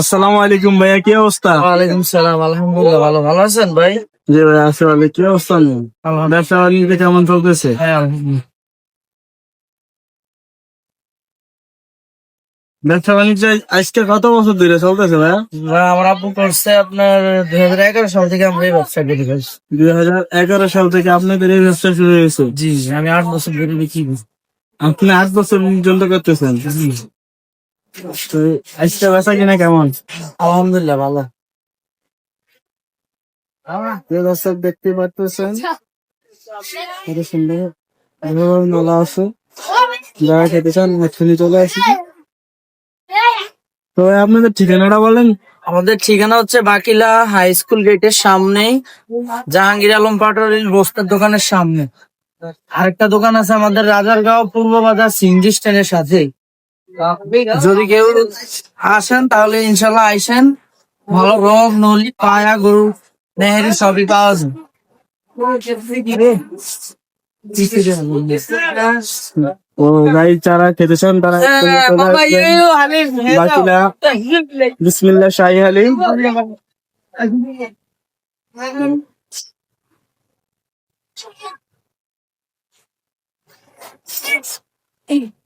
আসসালামু আলাইকুম ভাইয়া কি অবস্থা? ওয়ালাইকুম সালাম আলহামদুলিল্লাহ ভালো। ভালো আছেন ভাই? জি ভাই আসলে কি অবস্থা ব্যবসা বাণিজ্য কেমন চলতেছে? হ্যাঁ আলহামদুলিল্লাহ। ব্যবসা বাণিজ্য আজকে কত বছর ধরে চলতেছে ভাইয়া? আমার আব্বু করছে আপনার দুই হাজার এগারো সাল থেকে আমরা এই ব্যবসা করে দুই হাজার এগারো সাল থেকে আপনাদের এই ব্যবসা শুরু হয়েছে? জি আমি আট বছর ধরে বিক্রি আপনি আট বছর পর্যন্ত করতেছেন? আজকে বেচা কিনা কেমন? আলহামদুলিল্লাহ ভালো। দর্শক দেখতে সুন্দর নলা আছে। যারা খেতে চান এক্ষুনি চলে আসি। তো আপনাদের ঠিকানাটা বলেন। আমাদের ঠিকানা হচ্ছে বাকিলা হাই স্কুল গেটের সামনেই জাহাঙ্গীর আলম পাটোয়ারির বস্তার দোকানের সামনে। আরেকটা দোকান আছে আমাদের রাজারগাঁও পূর্ব বাজার সিংজি স্ট্যান্ডের সাথে যদি কেউ আসেন তাহলে ইনশাল্লাহ আইসেন। ভালো রোগ নলি পায়া গরু নেহেরি সবই পাওয়া ও গাই যারা খেতে হ্যাঁ, হ্যাঁ, চান